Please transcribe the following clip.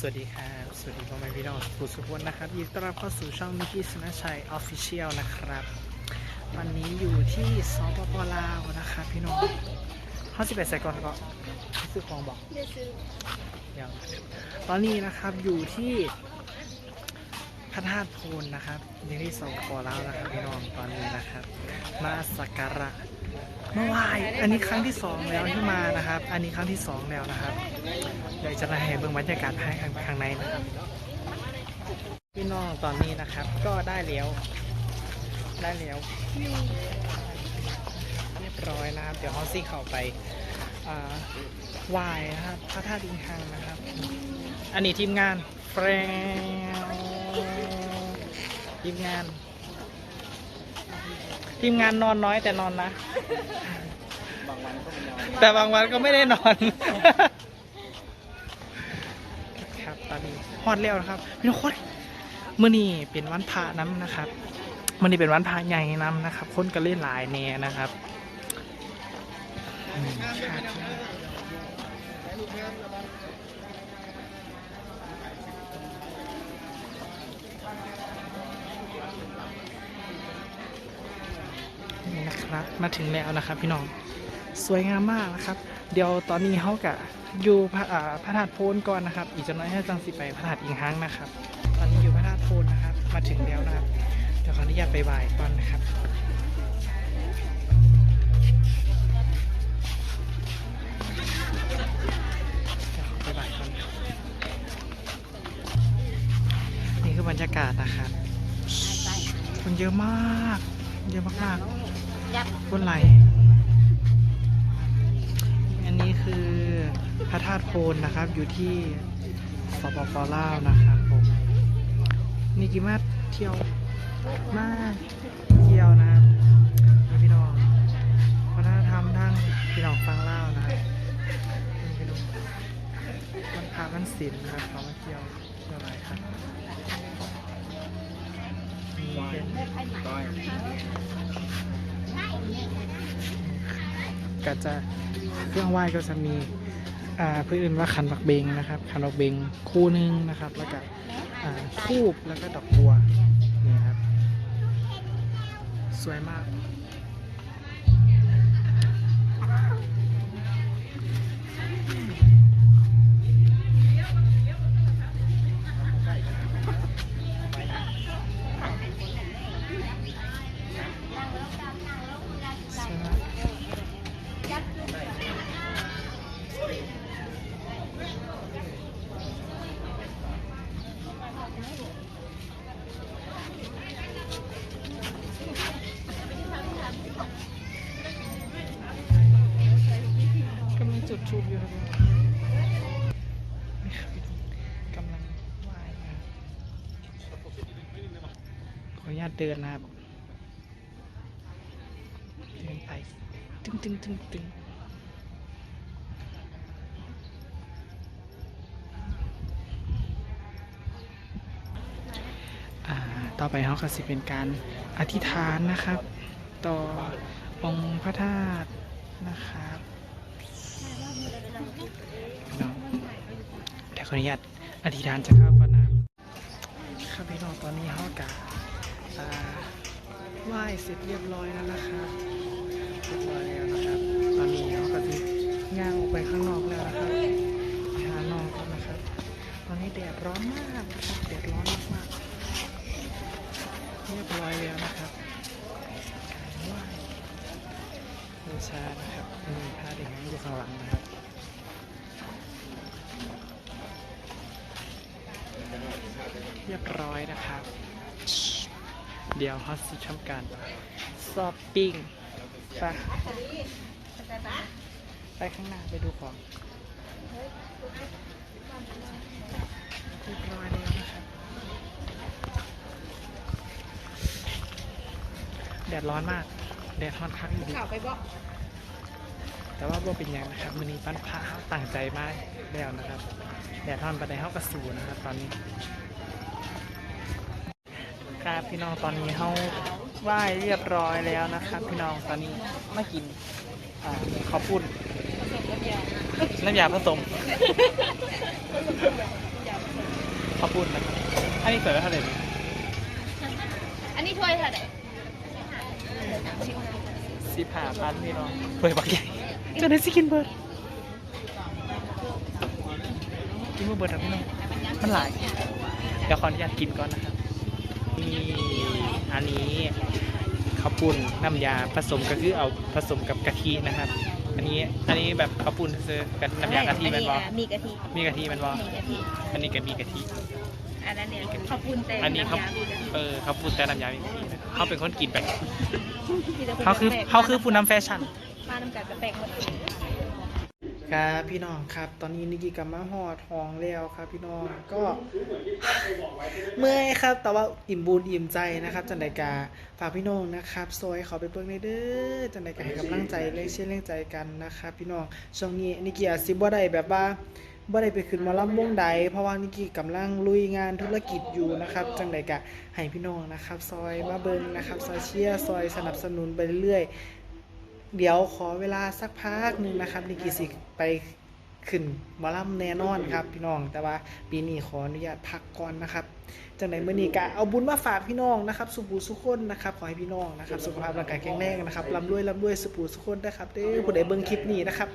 สวัสดีครับ สวัสดีพ่อแม่พี่น้องผู้สุขวนนะครับยินดีต้อนรับเข้าสู่ช่องนิกิสนชัยออฟฟิเชียลนะครับ วันนี้อยู่ที่สปปลาวนะครับพี่น้องเขาสิบแปดใส่ก่อนก็ซื้อของบอกได้ซื้อเดี๋ยวตอนนี้นะครับอยู่ที่พระธาตุโพนนะครับอยู่ที่สปปลาวนะครับพี่น้องตอนนี้นะครับ มาสักการะ เมื่อวานอันนี้ครั้งที่สองแล้วที่มานะครับ อันนี้ครั้งที่สองแล้วนะครับเดี๋ยวจะมาให้เบิ่งบรรยากาศภายข้างในนะครับพี่น้องตอนนี้นะครับ ก็ได้แล้วได้แล้วเรียบร้อยนะครับ เดี๋ยวเขาซี่เข้าไปวายนะครับพระธาตุดิงหังนะครับ อันนี้ทีมงานแฟรงทีมงาน ทีมงานนอนน้อยแต่นอนนะ แต่บางวันก็ไม่ได้นอน ครับตอนนี้ฮอดแล้วนะครับพี่น้องคนเมื่อนี้เป็นวันพระน้ำนะครับเมื่อนี้เป็นวันพระใหญ่น้ำนะครับ คนก็เล่นหลายแน่นะครับอืมครับ นะครับ มาถึงแล้วนะครับ พี่น้องสวยงามมากนะครับ เดี๋ยวตอนนี้เขากะอยู่พระพระธาตุโพนก่อนนะครับ อีกจะน้อยให้จังสิไปพระธาตุอิงห้งนะครับ ตอนนี้อยู่พระธาตุโพนนะครับ มาถึงแล้วนะครับเดี๋ยวขออนุญาตไปบายก่อนนะครับเดี๋ยวขอไปบ่ายก่อนนะครับนี่คือบรรยากาศนะครับคนเยอะมาก เยอะมากๆ บนไหลอันนี้คือพระธาตุโพนนะครับ อยู่ที่สปปลาวนะครับผมมีกี่มาเที่ยวมาเที่ยวนะครับนี่พี่น้องวัฒนธรรมทางพี่น้องฟังเล่านะครับพี่น้องมันพามันศิลนะครับเขามาเที่ยวเที่ยวอะไรครับนี่เป็น ก็จะเครื่องไหว้ก็จะมีอ่าเพื่อนอื่นว่าขันบักเบงนะครับขันบักเบงคู่หนึงนะครับ แล้วก็คูบแล้วก็ดอกบัวนี่ครับ สวยมาก ทูบอยู่ครับนี่ครับกำลังไหว้นะขออนุญาตเดินนะครับเดินไปตึงตึงตึงตึงต่อไปเขาก็สิเป็นการอธิษฐานนะครับ ต่อองค์พระธาตุนะครับ พี่น้องเดี๋ยวขออนุญาตอธิษฐานจะเข้าก่อนนะครับพี่น้องตอนนี้เขากะอ่าไหว้เสร็จเรียบร้อยแล้วนะครับเรียบร้อยแล้วนะครับ ตอนนี้เขาก็จะย่างออกไปข้างนอกแล้วนะครับไปหานอกแล้วนะครับ ตอนนี้แดดร้อนมากครับแดดร้อนมากเรียบร้อยแล้วนะครับการไหว้บูชานะครับมีพระ เด็กอยู่ข้างหลังนะครับเรียบร้อยนะครับ เดี๋ยวฮอสซิทำการซอปปิ้งไปไปข้างหน้าไปดูของเรียบร้อยแล้วนะครับแดดร้อนมาก แดดร้อนคักอยู่ดีข่าวไปบอก แต่ว่าบ่เป็นหยังนะครับมือนี้ปั้นพระเขาตั้งใจมากแล้วนะครับแดดร้อนปันไดเขากระสูนะครับ ตอนนี้ครับพี่น้องตอนนี้เขาไหว้เรียบร้อยแล้วนะครับ พี่น้องตอนนี้มากินอ่าข้าวปุ้นน้ำยาผสมข้าวปุ้นนะครับอันนี้เสิร์ฟเท่าไหร่อันนี้ถ้วยเท่าไหร่สิบห้าพันพี่น้องเปิดบักใหญ่ จะได้สิกินเบิร์ดกินเบิร์ดครับพี่น้องมันหลาย เดี๋ยวขออนุญาตกินก่อนนะครับนี่อันนี้ข้าวปุ้นน้ำยาผสมก็คือเอาผสมกับกะทินะครับ อันนี้อันนี้แบบข้าวปุ้นซื้อกับน้ำยากะทิแมันบอมีกะทิมีกะทิแมันบอมีกะทิอันนี้ก็มีกะทิอันนั้นเนี่ยข้าวปุ้นแต่อันนี้เขาำยามีกะทิเออเขาพูดแต่น้ำยามีกะทินะเขาเป็นคนกินแบบมีแต่นเขาคือแปลกเขาคือผู้นำแฟชั่น มาน้ำกันกับแปลกหมดครับพี่น้องครับ ตอนนี้นิกิกลับมาหอดทองแล้วครับ พี่น้องก็เมื่อยครับ แต่ว่าอิ่มบุญอิ่มใจนะครับ จันไดกาฝากพี่น้องนะครับซอยเขาไปเบิ่งในเด้อจันไดกาให้กำลังใจเล่เชื่อเล่งใจกันนะครับ พี่น้องช่วงนี้นิกิอาจสิบว่าได้แบบว่าบ่ได้ไปขึ้นมอลำวงใด เพราะว่านิกิกำลังลุยงานธุรกิจอยู่นะครับ จังไดกะให้พี่น้องนะครับ ซอยมาเบิงนะครับ ซอยเชียร์ซอยสนับสนุนไปเรื่อย เดี๋ยวขอเวลาสักพักหนึ่งนะครับนิกิสิไปขึ้นมอลำแน่นอนครับ พี่น้องแต่ว่าปีนี้ขออนุญาตพักก่อนนะครับจังไหนเมื่อนี้กะเอาบุญมาฝากพี่น้องนะครับสุปูสุขคนนะครับขอให้พี่น้องนะครับสุขภาพร่างกายแข็งแรงนะครับร่ำรวยร่ำรวยสุปูสุขคนนะครับเด้อผู้ใดเบิ่งคลิปนี้นะครับ